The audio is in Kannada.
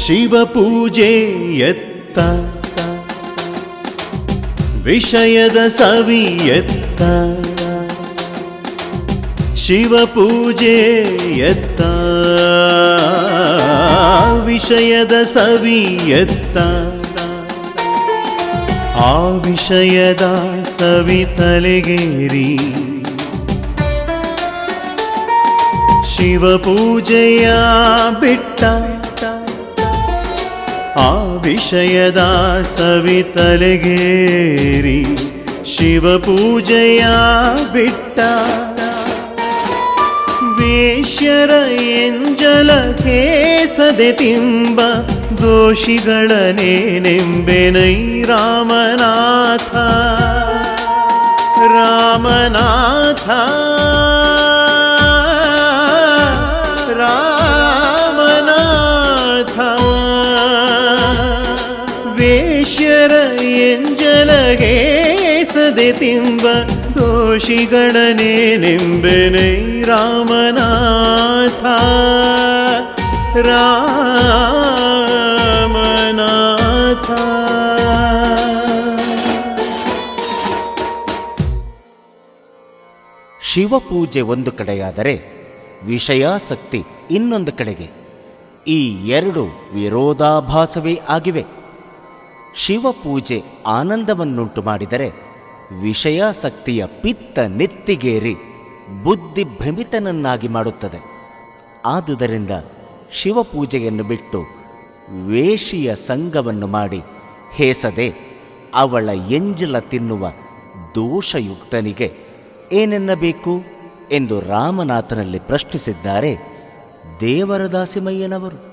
ಶಿವಪೂಜೆ ಎತ್ತ. ವಿಷಯದ ಸವಿ ಎತ್ತ. ಶಿವಪೂಜೆ ಎತ್ತ. ವಿಷಯದ ಸವಿ ಎತ್ತ. ಆ ವಿಷಯದ ಸವಿ ತಲೆಗೇರಿ. ಶಿವಪೂಜೆಯ ಬಿಟ್ಟ. ಆ ವಿಷಯದ ಸವಿ ತಲೆಗೇರಿ ಶಿವಪೂಜೆಯ ಬಿಟ್ಟ ವೇಶ್ಯರ ಎಂಜಲ ಕೇಸದೆ ತಿಂಬ ದೋಷಿಗಳನೇನೆಂಬೆನೈ ರಾಮನಾಥ ರಾಮನಾಥ ರಾಮನಾಥ ವೇಶ್ಯರ ಎಂಜಲಗೇಸದೆ ತಿಂಬ ದೋಷಿಗಳನೇನೆಂಬೆನೈ ರಾಮನಾಥ. ರಾಮನಾಥ. ಶಿವಪೂಜೆ ಒಂದು ಕಡೆಯಾದರೆ ವಿಷಯಾಸಕ್ತಿ ಇನ್ನೊಂದು ಕಡೆಗೆ. ಈ ಎರಡು ವಿರೋಧಾಭಾಸವೇ ಆಗಿವೆ. ಶಿವಪೂಜೆ ಆನಂದವನ್ನುಂಟು ಮಾಡಿದರೆ ವಿಷಯಾಸಕ್ತಿಯ ಪಿತ್ತ ನೆತ್ತಿಗೇರಿ ಬುದ್ಧಿ ಭ್ರಮಿತನನ್ನಾಗಿ ಮಾಡುತ್ತದೆ. ಆದುದರಿಂದ ಶಿವಪೂಜೆಯನ್ನು ಬಿಟ್ಟು ವೇಷಿಯ ಸಂಘವನ್ನು ಮಾಡಿ ಹೇಸದೆ ಅವಳ ಎಂಜಲ ತಿನ್ನುವ ದೋಷಯುಕ್ತನಿಗೆ ಏನೆನ್ನಬೇಕು ಎಂದು ರಾಮನಾಥನಲ್ಲಿ ಪ್ರಶ್ನಿಸಿದ್ದಾರೆ ದೇವರ ದಾಸಿಮಯ್ಯನವರು